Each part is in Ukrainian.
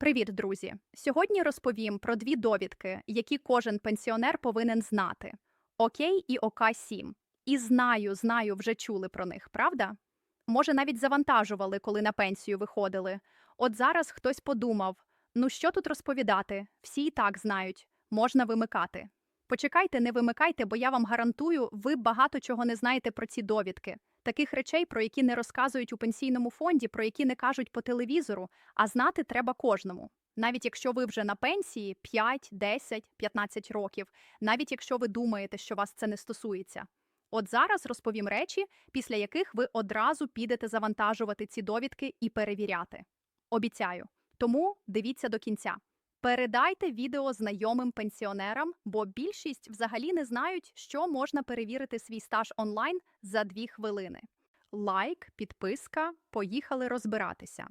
Привіт, друзі! Сьогодні розповім про дві довідки, які кожен пенсіонер повинен знати: Окей і ОК-7. І знаю, знаю, вже чули про них, правда? Може, навіть завантажували, коли на пенсію виходили. От зараз хтось подумав: ну що тут розповідати? Всі і так знають, можна вимикати. Почекайте, не вимикайте, бо я вам гарантую, ви багато чого не знаєте про ці довідки. Таких речей, про які не розказують у пенсійному фонді, про які не кажуть по телевізору, а знати треба кожному. Навіть якщо ви вже на пенсії 5, 10, 15 років, навіть якщо ви думаєте, що вас це не стосується. От зараз розповім речі, після яких ви одразу підете завантажувати ці довідки і перевіряти. Обіцяю. Тому дивіться до кінця. Передайте відео знайомим пенсіонерам, бо більшість взагалі не знають, що можна перевірити свій стаж онлайн за дві хвилини. Лайк, підписка, поїхали розбиратися.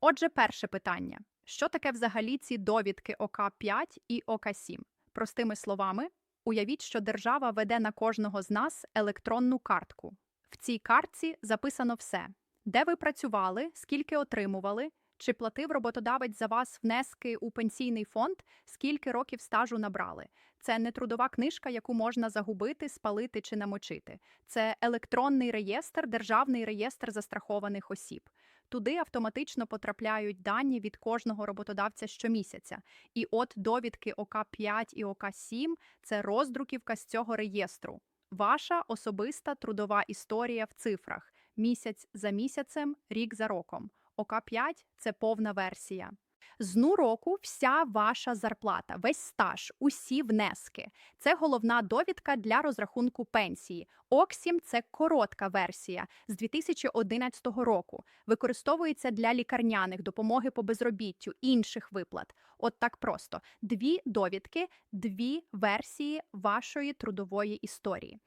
Отже, перше питання: що таке взагалі ці довідки ОК5 і ОК7? Простими словами, уявіть, що держава веде на кожного з нас електронну картку. В цій картці записано все: де ви працювали, скільки отримували, чи платив роботодавець за вас внески у пенсійний фонд, скільки років стажу набрали. Це не трудова книжка, яку можна загубити, спалити чи намочити. Це електронний реєстр, державний реєстр застрахованих осіб. Туди автоматично потрапляють дані від кожного роботодавця щомісяця. І от довідки ОК5 і ОК7 це роздруківка з цього реєстру. Ваша особиста трудова історія в цифрах місяць за місяцем, рік за роком. ОК5 це повна версія. З ну року вся ваша зарплата, весь стаж, усі внески. Це головна довідка для розрахунку пенсії. ОКСІМ це коротка версія з 2011 року. Використовується для лікарняних допомоги по безробіттю, інших виплат. От так просто: дві довідки, дві версії вашої трудової історії.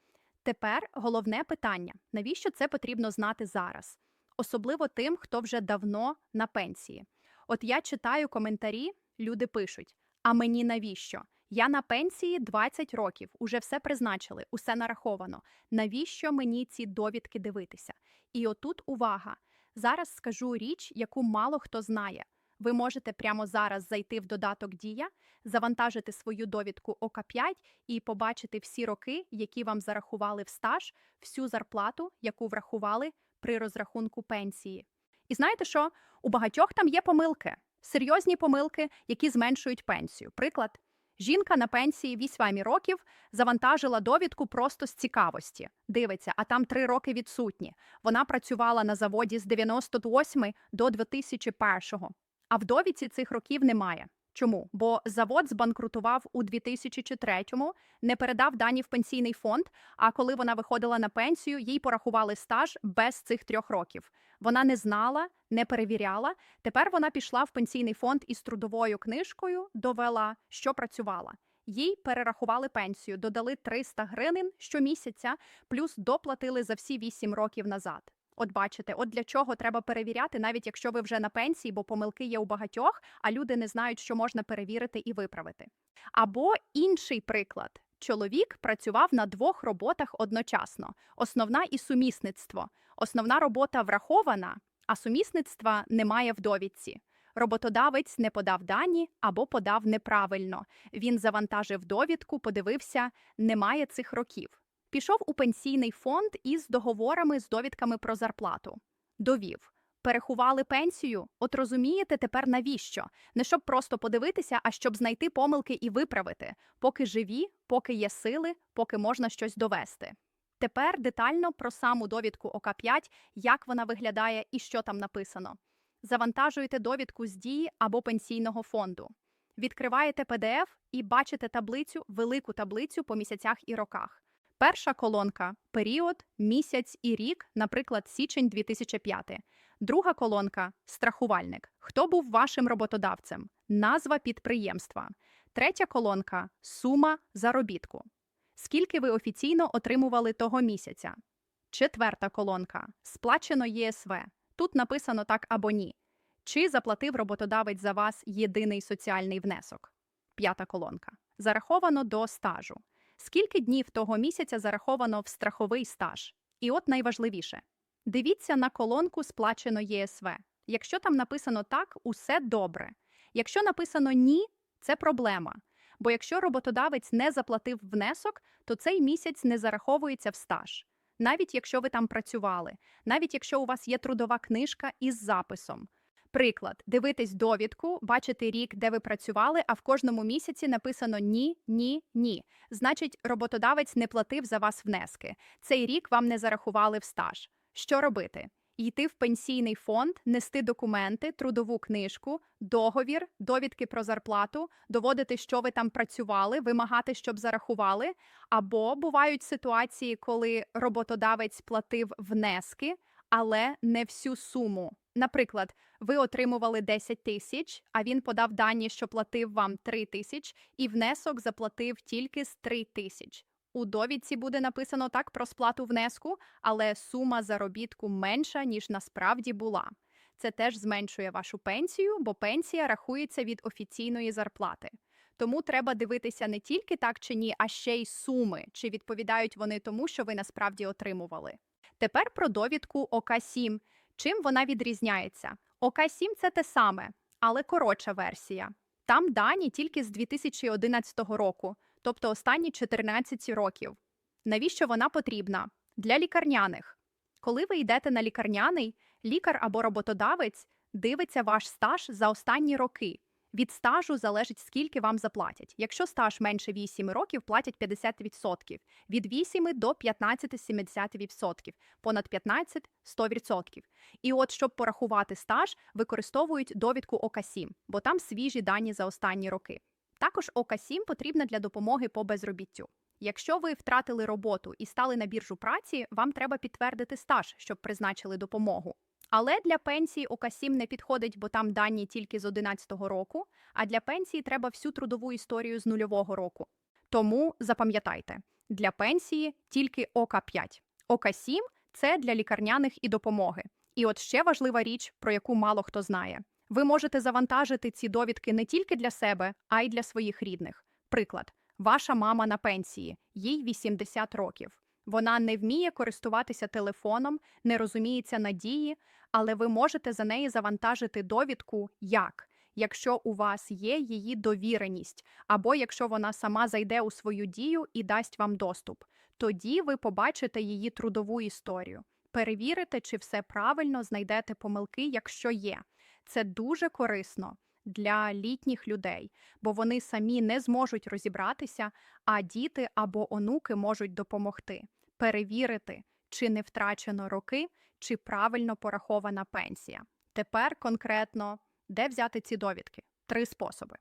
Тепер головне питання: навіщо це потрібно знати зараз? Особливо тим, хто вже давно на пенсії. От я читаю коментарі, люди пишуть: а мені навіщо? Я на пенсії 20 років, уже все призначили, усе нараховано. Навіщо мені ці довідки дивитися? І отут увага. Зараз скажу річ, яку мало хто знає. Ви можете прямо зараз зайти в додаток Дія, завантажити свою довідку ОК5 і побачити всі роки, які вам зарахували в стаж, всю зарплату, яку врахували при розрахунку пенсії. І знаєте що? У багатьох там є помилки, серйозні помилки, які зменшують пенсію. Приклад, жінка на пенсії 8 років завантажила довідку просто з цікавості. Дивиться, а там 3 роки відсутні. Вона працювала на заводі з 98 до 2001, а в довідці цих років немає. Чому? Бо завод збанкрутував у 2003-му, не передав дані в пенсійний фонд. А коли вона виходила на пенсію, їй порахували стаж без цих трьох років. Вона не знала, не перевіряла. Тепер вона пішла в пенсійний фонд із трудовою книжкою, довела, що працювала. Їй перерахували пенсію, додали 300 гривень щомісяця, плюс доплатили за всі 8 років назад. От бачите, от для чого треба перевіряти, навіть якщо ви вже на пенсії, бо помилки є у багатьох, а люди не знають, що можна перевірити і виправити. Або інший приклад. Чоловік працював на двох роботах одночасно: основна і сумісництво. Основна робота врахована, а сумісництва немає в довідці. Роботодавець не подав дані або подав неправильно. Він завантажив довідку, подивився, немає цих років. Пішов у пенсійний фонд із договорами з довідками про зарплату. Довів. Переховали пенсію, от розумієте тепер навіщо? Не щоб просто подивитися, а щоб знайти помилки і виправити, поки живі, поки є сили, поки можна щось довести. Тепер детально про саму довідку ОК5, як вона виглядає і що там написано. Завантажуєте довідку з дії або пенсійного фонду. Відкриваєте PDF і бачите таблицю, велику таблицю по місяцях і роках. Перша колонка період, місяць і рік, наприклад, січень 2005. Друга колонка страхувальник. Хто був вашим роботодавцем? Назва підприємства. Третя колонка сума заробітку. Скільки ви офіційно отримували того місяця? Четверта колонка сплачено ЄСВ. Тут написано так або ні. Чи заплатив роботодавець за вас єдиний соціальний внесок? П'ята колонка. Зараховано до стажу скільки днів того місяця зараховано в страховий стаж. І от найважливіше дивіться на колонку сплачено ЄСВ. Якщо там написано так, усе добре. Якщо написано ні, це проблема. Бо якщо роботодавець не заплатив внесок, то цей місяць не зараховується в стаж. Навіть якщо ви там працювали, навіть якщо у вас є трудова книжка із записом. Приклад, дивитесь довідку, бачите рік, де ви працювали, а в кожному місяці написано ні, ні, ні. Значить, роботодавець не платив за вас внески. Цей рік вам не зарахували в стаж. Що робити? Йти в пенсійний фонд, нести документи, трудову книжку, договір, довідки про зарплату, доводити, що ви там працювали, вимагати, щоб зарахували. Або бувають ситуації, коли роботодавець платив внески, але не всю суму. Наприклад, ви отримували 10 тисяч, а він подав дані, що платив вам 3 тисяч, і внесок заплатив тільки з 3 тисяч. У довідці буде написано так про сплату внеску, але сума заробітку менша, ніж насправді була. Це теж зменшує вашу пенсію, бо пенсія рахується від офіційної зарплати. Тому треба дивитися не тільки так чи ні, а ще й суми, чи відповідають вони тому, що ви насправді отримували. Тепер про довідку ОК-7. Чим вона відрізняється? ОК-7 – це те саме, але коротша версія. Там дані тільки з 2011 року, тобто останні 14 років. Навіщо вона потрібна? Для лікарняних. Коли ви йдете на лікарняний, лікар або роботодавець дивиться ваш стаж за останні роки. Від стажу залежить, скільки вам заплатять. Якщо стаж менше 8 років, платять 50%. Від 8 до 15 – 70%. Понад 15 – 100%. І от, щоб порахувати стаж, використовують довідку ОК-7, бо там свіжі дані за останні роки. Також ОК-7 потрібна для допомоги по безробіттю. Якщо ви втратили роботу і стали на біржу праці, вам треба підтвердити стаж, щоб призначили допомогу. Але для пенсії ОК-7 не підходить, бо там дані тільки з 2011 року, а для пенсії треба всю трудову історію з нульового року. Тому запам'ятайте, для пенсії тільки ОК-5. ОК-7 – це для лікарняних і допомоги. І от ще важлива річ, про яку мало хто знає. Ви можете завантажити ці довідки не тільки для себе, а й для своїх рідних. Приклад, ваша мама на пенсії, їй 80 років. Вона не вміє користуватися телефоном, не розуміється на дії, але ви можете за неї завантажити довідку як, якщо у вас є її довіреність, або якщо вона сама зайде у свою дію і дасть вам доступ. Тоді ви побачите її трудову історію. Перевірите, чи все правильно знайдете помилки, якщо є. Це дуже корисно для літніх людей, бо вони самі не зможуть розібратися, а діти або онуки можуть допомогти перевірити, чи не втрачено роки, чи правильно порахована пенсія. Тепер конкретно де взяти ці довідки? Три способи.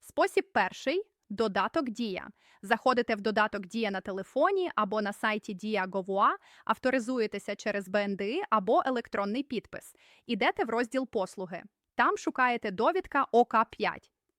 Спосіб перший додаток Дія. Заходите в додаток Дія на телефоні або на сайті Дія.gov.ua, авторизуєтеся через БНДИ або електронний підпис. Ідете в розділ послуги. Там шукаєте довідка ОК5.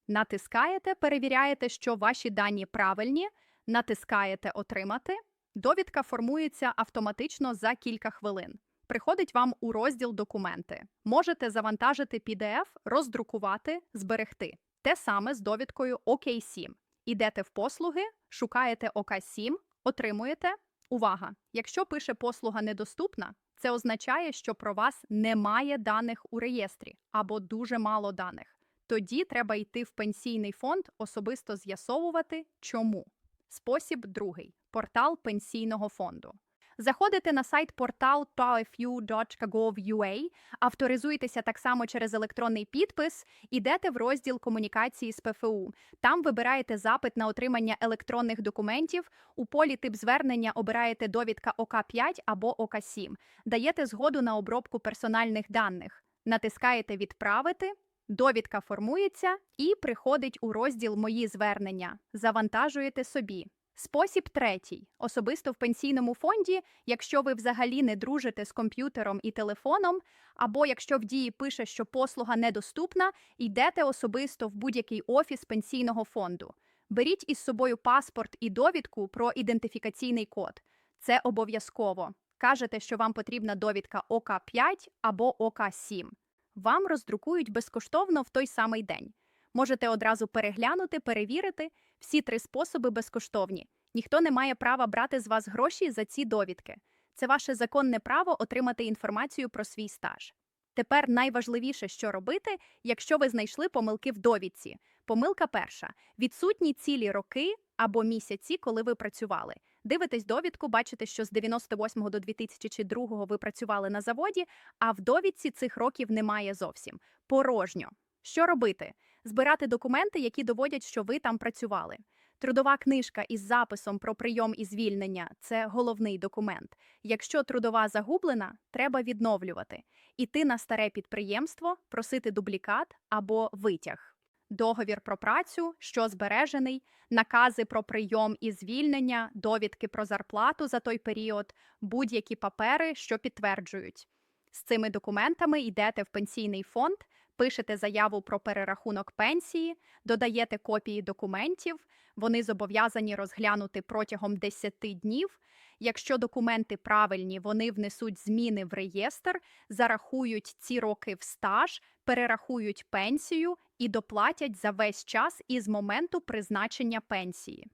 Натискаєте, перевіряєте, що ваші дані правильні, натискаєте Отримати. Довідка формується автоматично за кілька хвилин. Приходить вам у розділ Документи. Можете завантажити PDF, роздрукувати, зберегти. Те саме з довідкою ОК7. Ідете в послуги, шукаєте ОК7, отримуєте. Увага! Якщо пише послуга недоступна, це означає, що про вас немає даних у реєстрі або дуже мало даних. Тоді треба йти в пенсійний фонд, особисто з'ясовувати, чому. Спосіб другий портал пенсійного фонду. Заходите на сайт портал pfu.gov.ua, авторизуєтеся так само через електронний підпис, ідете в розділ комунікації з ПФУ. Там вибираєте запит на отримання електронних документів. У полі тип звернення обираєте довідка ОК5 або ОК7, даєте згоду на обробку персональних даних, натискаєте Відправити. Довідка формується і приходить у розділ Мої звернення. Завантажуєте собі. Спосіб третій. Особисто в пенсійному фонді, якщо ви взагалі не дружите з комп'ютером і телефоном, або якщо в дії пише, що послуга недоступна, йдете особисто в будь-який офіс пенсійного фонду. Беріть із собою паспорт і довідку про ідентифікаційний код. Це обов'язково. Кажете, що вам потрібна довідка ОК5 або ОК7. Вам роздрукують безкоштовно в той самий день. Можете одразу переглянути, перевірити. Всі три способи безкоштовні. Ніхто не має права брати з вас гроші за ці довідки. Це ваше законне право отримати інформацію про свій стаж. Тепер найважливіше, що робити, якщо ви знайшли помилки в довідці. Помилка перша: відсутні цілі роки або місяці, коли ви працювали. Дивитесь довідку, бачите, що з 98 до 2002 ви працювали на заводі, а в довідці цих років немає зовсім. Порожньо. Що робити? Збирати документи, які доводять, що ви там працювали. Трудова книжка із записом про прийом і звільнення це головний документ. Якщо трудова загублена, треба відновлювати. Іти на старе підприємство, просити дублікат або витяг. Договір про працю, що збережений, накази про прийом і звільнення, довідки про зарплату за той період, будь-які папери, що підтверджують. З цими документами йдете в пенсійний фонд, пишете заяву про перерахунок пенсії, додаєте копії документів, вони зобов'язані розглянути протягом 10 днів. Якщо документи правильні, вони внесуть зміни в реєстр, зарахують ці роки в стаж, перерахують пенсію і доплатять за весь час із моменту призначення пенсії.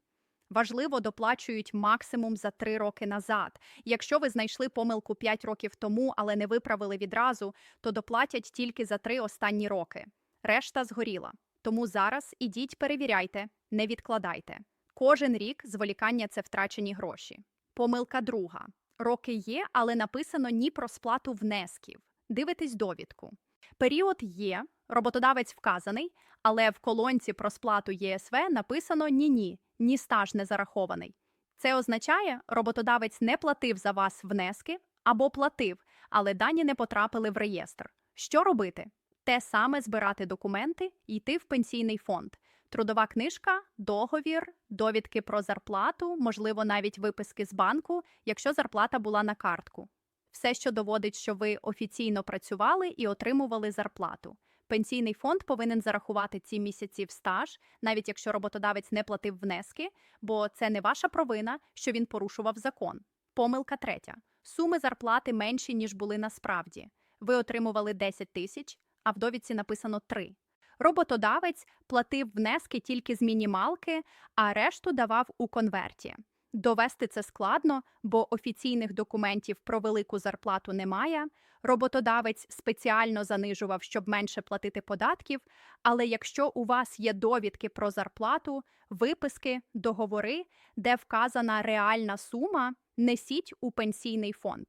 Важливо, доплачують максимум за 3 роки назад. Якщо ви знайшли помилку 5 років тому, але не виправили відразу, то доплатять тільки за 3 останні роки. Решта згоріла. Тому зараз ідіть перевіряйте, не відкладайте. Кожен рік зволікання це втрачені гроші. Помилка друга. Роки є, але написано ні про сплату внесків. Дивитесь довідку. Період є, роботодавець вказаний, але в колонці про сплату ЄСВ написано ні-ні, ні стаж не зарахований. Це означає, роботодавець не платив за вас внески або платив, але дані не потрапили в реєстр. Що робити? Те саме збирати документи і йти в пенсійний фонд. Трудова книжка, договір, довідки про зарплату, можливо, навіть виписки з банку, якщо зарплата була на картку. Все, що доводить, що ви офіційно працювали і отримували зарплату. Пенсійний фонд повинен зарахувати ці місяці в стаж, навіть якщо роботодавець не платив внески, бо це не ваша провина, що він порушував закон. Помилка третя: суми зарплати менші, ніж були насправді. Ви отримували 10 тисяч, а в довідці написано 3. Роботодавець платив внески тільки з мінімалки, а решту давав у конверті. Довести це складно, бо офіційних документів про велику зарплату немає. Роботодавець спеціально занижував, щоб менше платити податків. Але якщо у вас є довідки про зарплату, виписки, договори, де вказана реальна сума, несіть у пенсійний фонд.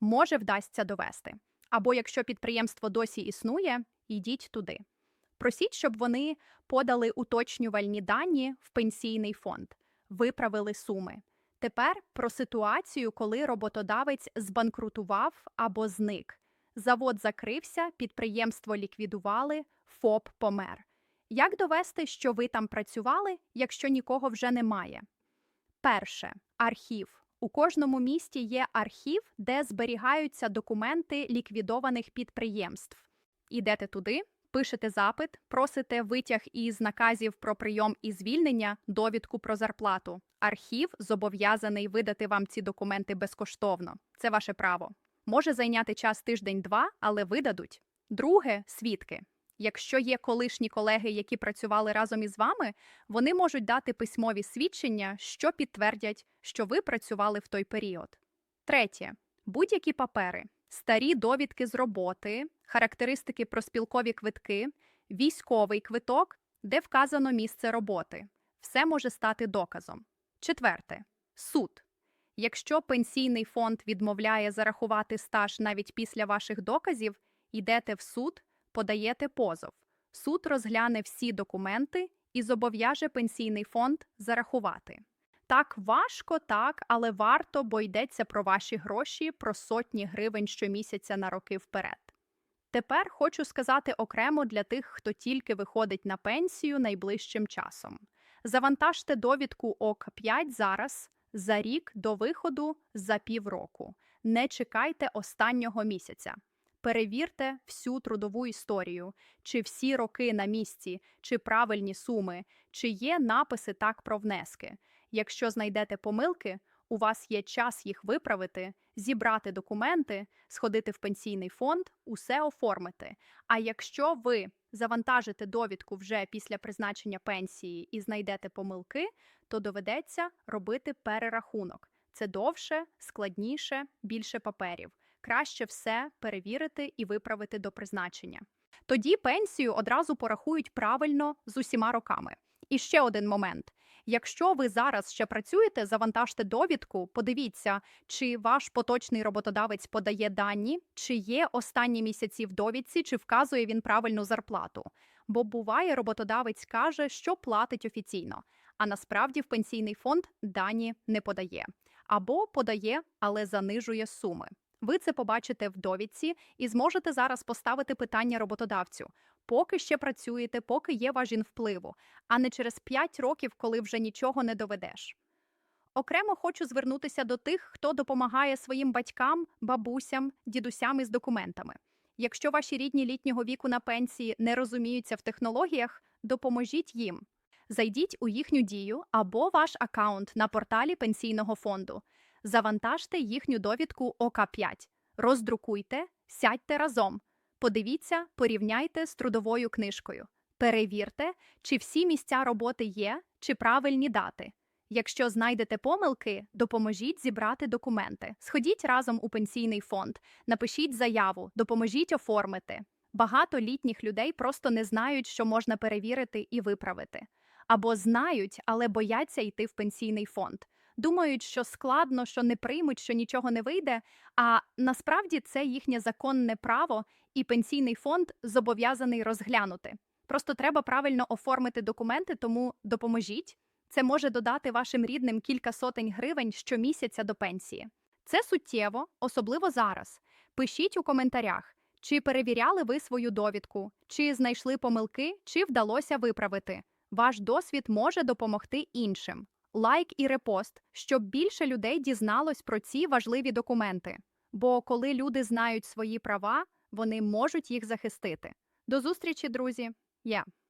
Може вдасться довести. Або якщо підприємство досі існує, йдіть туди. Просіть, щоб вони подали уточнювальні дані в пенсійний фонд, виправили суми. Тепер про ситуацію, коли роботодавець збанкрутував або зник. Завод закрився, підприємство ліквідували, ФОП помер. Як довести, що ви там працювали, якщо нікого вже немає? Перше архів. У кожному місті є архів, де зберігаються документи ліквідованих підприємств. Ідете туди, пишете запит, просите витяг із наказів про прийом і звільнення, довідку про зарплату. Архів зобов'язаний видати вам ці документи безкоштовно. Це ваше право. Може зайняти час тиждень-два, але видадуть. Друге свідки. Якщо є колишні колеги, які працювали разом із вами, вони можуть дати письмові свідчення, що підтвердять, що ви працювали в той період. Третє будь-які папери, старі довідки з роботи, характеристики про спілкові квитки, військовий квиток, де вказано місце роботи. Все може стати доказом. Четверте суд. Якщо пенсійний фонд відмовляє зарахувати стаж навіть після ваших доказів, йдете в суд, подаєте позов. Суд розгляне всі документи і зобов'яже пенсійний фонд зарахувати. Так важко, так, але варто, бо йдеться про ваші гроші, про сотні гривень щомісяця на роки вперед. Тепер хочу сказати окремо для тих, хто тільки виходить на пенсію найближчим часом. Завантажте довідку ОК5 зараз, за рік до виходу за півроку. Не чекайте останнього місяця. Перевірте всю трудову історію, чи всі роки на місці, чи правильні суми, чи є написи так про внески. Якщо знайдете помилки, у вас є час їх виправити, зібрати документи, сходити в пенсійний фонд, усе оформити. А якщо ви завантажите довідку вже після призначення пенсії і знайдете помилки, то доведеться робити перерахунок. Це довше, складніше, більше паперів. краще все перевірити і виправити до призначення. Тоді пенсію одразу порахують правильно з усіма роками. І ще один момент. Якщо ви зараз ще працюєте, завантажте довідку, подивіться, чи ваш поточний роботодавець подає дані, чи є останні місяці в довідці, чи вказує він правильну зарплату. Бо буває, роботодавець каже, що платить офіційно, а насправді в пенсійний фонд дані не подає. Або подає, але занижує суми. Ви це побачите в довідці і зможете зараз поставити питання роботодавцю, поки ще працюєте, поки є важін впливу, а не через 5 років, коли вже нічого не доведеш. Окремо хочу звернутися до тих, хто допомагає своїм батькам, бабусям, дідусям із документами. Якщо ваші рідні літнього віку на пенсії не розуміються в технологіях, допоможіть їм. Зайдіть у їхню дію або ваш аккаунт на порталі пенсійного фонду. Завантажте їхню довідку ОК5, роздрукуйте, сядьте разом. Подивіться, порівняйте з трудовою книжкою. Перевірте, чи всі місця роботи є, чи правильні дати. Якщо знайдете помилки, допоможіть зібрати документи. Сходіть разом у пенсійний фонд, напишіть заяву, допоможіть оформити. Багато літніх людей просто не знають, що можна перевірити і виправити. Або знають, але бояться йти в пенсійний фонд. Думають, що складно, що не приймуть, що нічого не вийде. А насправді це їхнє законне право, і пенсійний фонд зобов'язаний розглянути. Просто треба правильно оформити документи, тому допоможіть. Це може додати вашим рідним кілька сотень гривень щомісяця до пенсії. Це суттєво, особливо зараз. Пишіть у коментарях, чи перевіряли ви свою довідку, чи знайшли помилки, чи вдалося виправити. Ваш досвід може допомогти іншим. Лайк і репост, щоб більше людей дізналось про ці важливі документи. Бо коли люди знають свої права, вони можуть їх захистити. До зустрічі, друзі! Я.